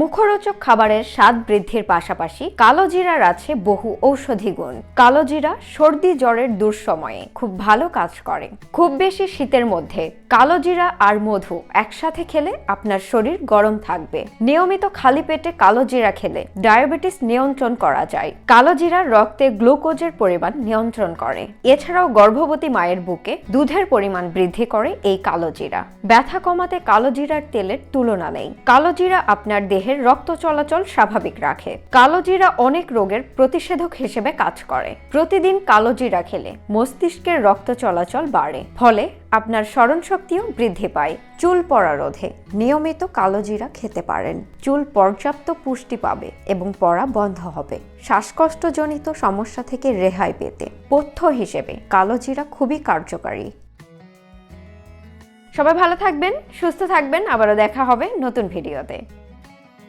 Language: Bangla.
মুখরোচক খাবারের স্বাদ বৃদ্ধির পাশাপাশি কালো জিরার আছে বহু ঔষধি গুণ। কালো জিরা সর্দি জ্বরের দুঃসময়ে খুব ভালো কাজ করে। খুব বেশি শীতের মধ্যে কালো জিরা আর মধু একসাথে খেলে আপনার শরীর গরম থাকবে। নিয়মিত খালি পেটে কালো জিরা খেলে ডায়াবেটিস নিয়ন্ত্রণ করা যায়। কালো জিরা রক্তে গ্লুকোজের পরিমাণ নিয়ন্ত্রণ করে। এছাড়াও গর্ভবতী মায়ের বুকে দুধের পরিমাণ বৃদ্ধি করে এই কালো জিরা। ব্যথা কমাতে কালো জিরার তেলের তুলনা নেই। কালো জিরা আপনার দেহের রক্ত চলাচল স্বাভাবিক রাখে। কালো জিরা অনেক রোগের প্রতিষেধক হিসেবে কাজ করে। প্রতিদিন কালো জিরা খেলে মস্তিষ্কের রক্ত চলাচল বাড়ে, ফলে আপনার স্মরণ শক্তিও বৃদ্ধি পায়। চুল পড়া রোধে নিয়মিত কালো জিরা খেতে পারেন। চুল পর্যাপ্ত পুষ্টি পাবে এবং পড়া বন্ধ হবে। শ্বাসকষ্টজনিত সমস্যা থেকে রেহাই পেতে পথ্য হিসেবে কালো জিরা খুবই কার্যকারী। সবাই ভালো থাকবেন, সুস্থ থাকবেন। আবারও দেখা হবে নতুন ভিডিওতে।